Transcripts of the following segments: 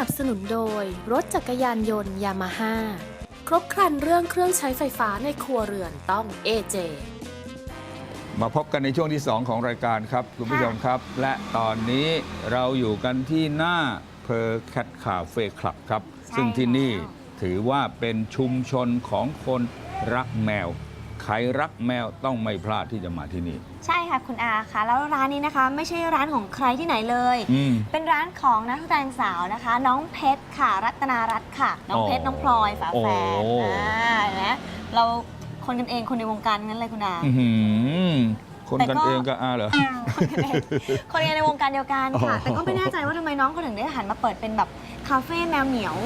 นับสนุนโดย รถจักรยานยนต์ยามาฮ่าครบครันเรื่องเครื่องใช้ไฟฟ้าในครัวเรือนต้อง AJ มาพบกันในช่วงที่ 2 ของรายการครับ คุณผู้ชมครับ และตอนนี้เราอยู่กันที่หน้าเพอร์แคทคาเฟ่คลับครับใช่ซึ่งที่นี่แล้วถือว่าเป็นชุมชนของคนรักแมว ใครรักแมวต้องไม่พลาดที่จะมาที่นี่ ใช่ค่ะคุณอาค่ะ แล้วร้านนี้นะคะ ไม่ใช่ร้านของใครที่ไหนเลย อืม เป็นร้านของนักแสดงสาวนะคะ น้องเพชรค่ะ รัตนารัตน์ค่ะ น้องเพชรอ๋อน้องพลอยฝาแฝดโอ้ อ่าเห็นะเราคนกันเองคนในวงการงั้นเลยคุณอา อื้อหือคนแต่กันก็เองก็อาเหรอ คนกันเองคนกันในวงการเดียวกันค่ะ อ๋อ แต่ก็ไม่แน่ใจว่าทำไมน้องเขาถึงได้หันมาเปิดเป็นแบบคาเฟ่แมวเหมียว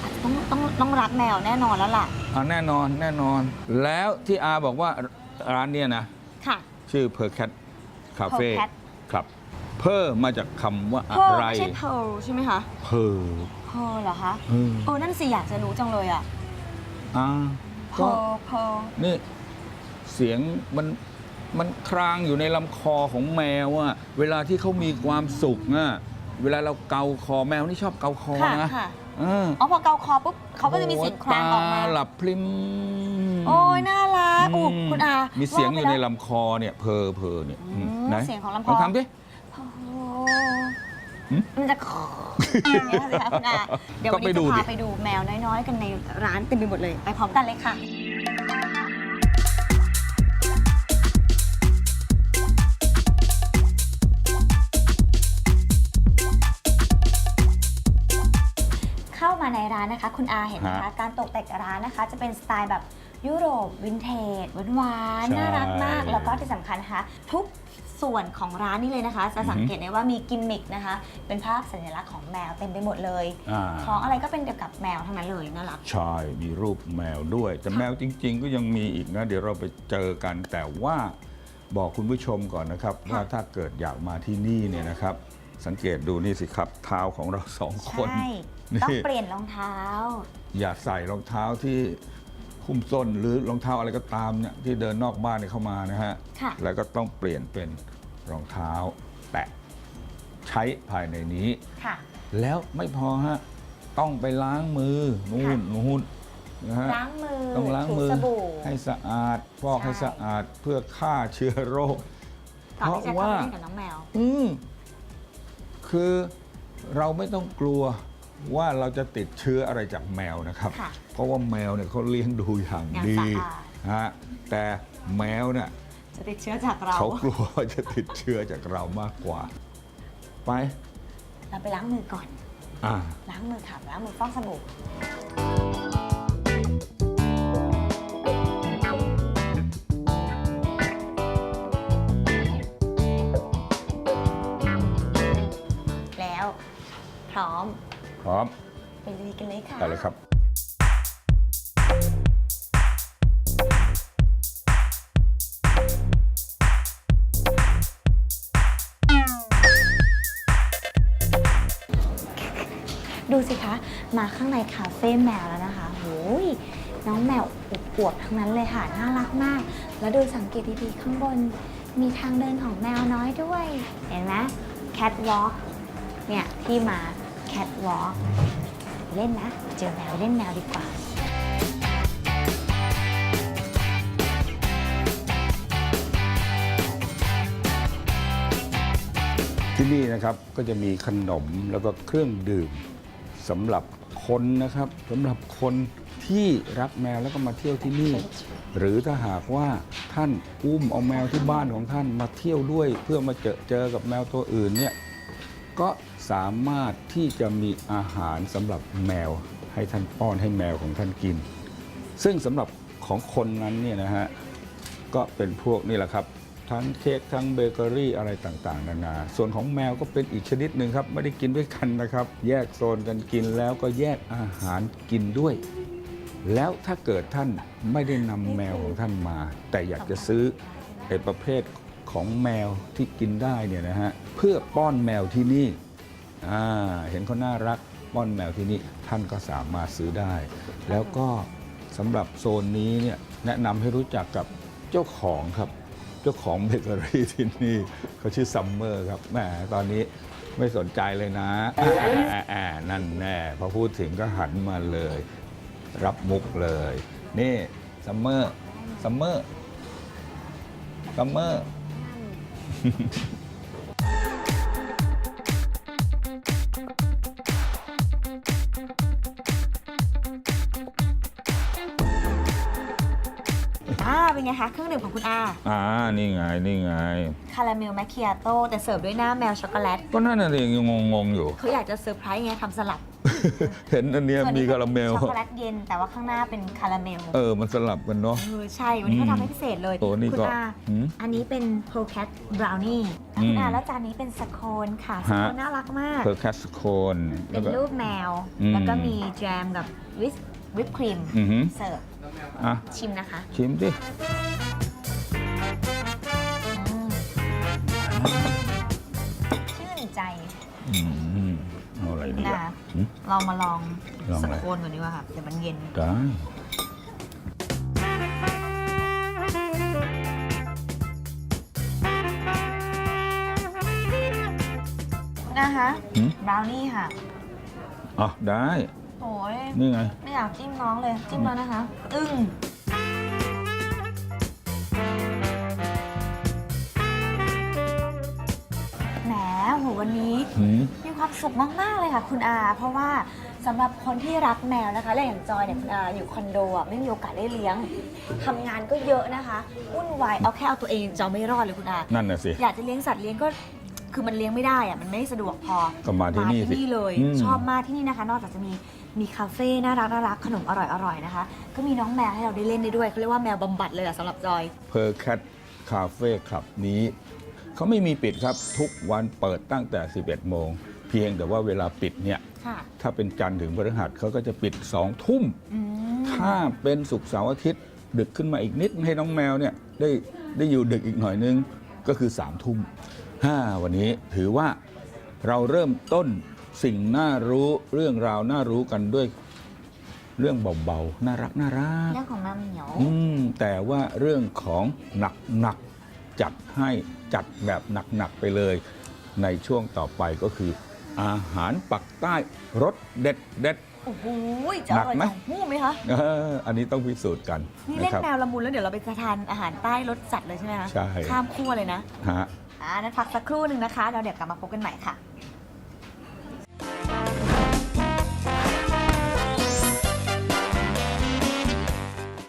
อาจจะต้องต้องต้องรักแมวแน่นอนแล้วล่ะ อะแน่นอนแน่นอน แล้วที่อาบอกว่าร้านเนี่ยนะ ค่ะ ชื่อเพอร์แคทคาเฟ่ Pearl Cat ครับ เพอมาจากคำว่าเพอะร์ลไร ไม่ใช่เพร์ลใช่ไหมคะเพอเพร์ลเหรอคะเออเออนั่นสิอยากจะรู้จังเลยอะอ่าเพก็ร์ลเพร์ลนี่เสียงมันมันครางอยู่ในลำคอของแมวอะเวลาที่เขามีความสุขอะ เวลาเราเกาคอแมวนี่ชอบเกาคอค่ะนะค่ะเอออ๋อพอเกาคอปุ๊บเขาก็จะมีเสียงครางออกมาตหลับพริมโอ้ยน่ารักอู้มคุณอามีเสียงอยู่ในว่าไปแว ลำคอเนี่ยเพอเพอเนี่ยอืมไหนเสียงของลำคอ ลองทำดิโอ้หืมมันจะขออย่างเงี้ยสิคะคุณอาเดี๋ยววันก็ไปนี้ดูจะดิพาไปดูแมวน้อยๆ กันในร้านเต็มไปหมดเลย ไปพร้อมกันเลยค่ะ ร้านนะคะ คุณอาเห็นไหมคะการตกแต่งร้านนะคะ จะเป็นสไตล์แบบยุโรปวินเทจหวานๆน่ารักมาก แล้วก็ที่สำคัญนะคะ ทุกส่วนของร้านนี้เลยนะคะ จะสังเกตได้ว่ามีกิมมิคนะคะ เป็นภาพสัญลักษณ์ของแมวเต็มไปหมดเลย อ่า ของอะไรก็เป็นเกี่ยวกับแมวทั้งนั้นเลยน่ารัก ใช่มีรูปแมวด้วย แต่แมวจริง ๆ ก็ยังมีอีกนะ เดี๋ยวเราไปเจอกัน แต่ว่าบอกคุณผู้ชมก่อนนะครับ ค่ะ ว่าถ้าเกิดอยากมาที่นี่เนี่ยนะครับ สังเกตดูนี่สิครับ เท้าของเราสองคน ใช่นี่ ต้องเปลี่ยนรองเท้า อย่าใส่รองเท้าที่หุ้มส้นหรือรองเท้าอะไรก็ตามเนี่ยที่เดินนอกบ้านเนี่ยเข้ามานะฮะ ค่ะ แล้วก็ต้องเปลี่ยนเป็นรองเท้า แตะใช้ภายในนี้ ค่ะ แล้วไม่พอฮะต้องไปล้างมือนู่นนู่นนะฮะล้างมือต้องล้างมือ ถูสบู่ ให้สะอาดฟอกใช่ ให้สะอาดเพื่อฆ่าเชื้อโรคเพก่อนราะที่จะเข้าว่าไปเล่นกับน้องแมว อืมคือเราไม่ต้องกลัว ว่าเราจะติดเชื้ออะไรจากแมวนะครับ ค่ะเพราะว่าแมวเนี่ยเขาเลี้ยงดูอย่างอย่างดีสะอาดฮะแต่แมวเนี่ยจะติดเชื้อจากเราเขากลัวว่าจะติดเชื้อจากเรามากกว่า ไปเราไปล้างมือก่อน อ่าล้างมือค่ะล้างมือฟอกสบู่แล้ว พร้อมพ ร้อม ไปลุยกันเลยค่ะไปเลยครับ ดูสิคะ มาข้างในคาเฟ่แมวแล้วนะคะโอ้ยน้องแมวอวบๆทั้งนั้นเลยค่ะ น่ารักมาก แล้วดูสังเกตดีๆข้างบน มีทางเดินของแมวน้อยด้วย เห็นไหมแคทวอล์กเนี่ย ที่มา แคทวอล์กเล่นนะ เจอแมวเล่นแมวดีกว่า ที่นี่นะครับก็จะมีขนมแล้วก็เครื่องดื่มสำหรับคนนะครับสำหรับคนที่รักแมวแล้วก็มาเที่ยวที่นี่ หรือถ้าหากว่าท่านอุ้มเอาแมวที่บ้านของท่านมาเที่ยวด้วย เพื่อมาเจอเจอกับแมวตัวอื่นเนี่ยก็ สามารถที่จะมีอาหารสำหรับแมวให้ท่านป้อนให้แมวของท่านกิน ซึ่งสำหรับของคนนั้นเนี่ยนะฮะก็เป็นพวกนี่แหละครับ ทั้งเค้กทั้งเบเกอรี่อะไรต่างๆ นานา ส่วนของแมวก็เป็นอีกชนิดหนึ่งครับ ไม่ได้กินด้วยกันนะครับ แยกโซนกันกินแล้วก็แยกอาหารกินด้วย แล้วถ้าเกิดท่านไม่ได้นำแมวของท่านมา แต่อยากจะซื้อไอ้ประเภทของแมวที่กินได้เนี่ยนะฮะเพื่อป้อนแมวที่นี่ เห็นเขาน่ารักป้อนแมวที่นี่ท่านก็สามารถซื้อได้ แล้วก็สำหรับโซนนี้เนี่ยแนะนำให้รู้จักกับเจ้าของครับเจ้าของเบเกอรี่ที่นี่เขาชื่อซัมเมอร์ครับแหมตอนนี้ไม่สนใจเลยนะแอะนั่นแน่พอพูดถึงก็หันมาเลย รับมุกเลย นี่ซัมเมอร์ซัมเมอร์ซัมเมอร์ อ่าเป็นไงคะ เครื่องดื่มของคุณอาอ่านี่ไงนี่ไง คาราเมลแมคคิอาโต้แต่เสิร์ฟด้วยหน้าแมวช็อกโกแลตก็นั่นน่ะสิยังงงๆอยู่ เขาอยากจะเซอร์ไพรส์ไงทำสลับเห็นอันเนี้ยส่วนมีนี้คาราเมล ช็อกโกแลตเย็นแต่ว่าข้างหน้าเป็นคาราเมลเออมันสลับกันเนาะ เออใช่ วันนี้เขาอืมทำให้พิเศษเลย โอ้นี่คุณก็อาหืมอันนี้เป็นโ o แคทบราวนี่แล้วคุณอืมอาแล้วจานนี้เป็นสโคนค่ะสฮะ โคนน่ารักมาก เพอร์แคสโคนเป็นรูปแมว อืม แล้วก็มีแจมกับวิสวิปครีมอือหือเสิร์ฟอะชิมนะคะชิมดิอืมชื่นใจอืมเอาอะไรดีนะอะหืมเรามาลองลองสอะไรโคนก่อนดีกว่าค่ะเดี๋ยวมันเย็น ได้นะคะหืมบราวนี่ค่ะอะได้โอ้ ยนี่ไง ไม่อยากจิ้มน้องเลย จิ้มแล้วนะคะ อึ้งแหมโหวันนี้หืม มีความสุขมาก ๆ เลยค่ะ คุณอา เพราะว่าสำหรับคนที่รักแมวนะคะและอย่างจอยเนี่ยคุณอาอยู่คอนโดอะไม่มีโอกาสได้เลี้ยงทำงานก็เยอะนะคะวุ่นวายเอาแค่เอาตัวเองจอยไม่รอดเลยคุณอา นั่นน่ะสิ อยากจะเลี้ยงสัตว์เลี้ยงก็คือมันเลี้ยงไม่ได้อะมันไม่สะดวกพอก็มาที่นี่สิที่นี่เลย อืมชอบมากที่นี่นะคะ นอกจากจะมี มีคาเฟ่น่ารักน่ารักขนมอร่อยอร่อยนะคะ ก็มีน้องแมวให้เราได้เล่นได้ด้วยเขาเรียกว่าแมวบำบัดเลยอะสำหรับจอย เพอร์แคทคาเฟ่คลับนี้ เขาไม่มีปิดครับทุกวันเปิดตั้งแต่ 11 โมง เพียงแต่ว่าเวลาปิดเนี่ยค่ะ ถ้าเป็นจันทร์ถึงพฤหัสเขาก็จะปิด 2 ทุ่ม อืม ถ้าเป็นศุกร์เสาร์อาทิตย์ ดึกขึ้นมาอีกนิดให้น้องแมวเนี่ยได้ได้อยู่ดึกอีกหน่อยนึงก็คือ3ามทุ่มห้าวันนี้ถือว่าเราเริ่มต้น สิ่งน่ารู้เรื่องราวน่ารู้กันด้วยเรื่องเบาๆน่ารักน่ารักเรื่องของแมวเหมียวอืมแต่ว่าเรื่องของหนักหนักๆจัดให้จัดแบบหนักหนักๆไปเลย ในช่วงต่อไปก็คือ อาหารปักใต้รสเด็ดเด็ดโอ้โหจะอร่อยหนักไหมจังหู้ไหมคะๆเอออันนี้ต้องพิสูจน์กันนี่นะเล่นครับแมวละมุนแล้วเดี๋ยวเราไปทานอาหารใต้รสจัดเลยใช่ไหมคะใช่ข้ามขั้วเลยนะฮะอ่านั้นพักสักครู่หนึ่งนะคะแล้วเดี๋ยวกลับมาพบกันใหม่ค่ะ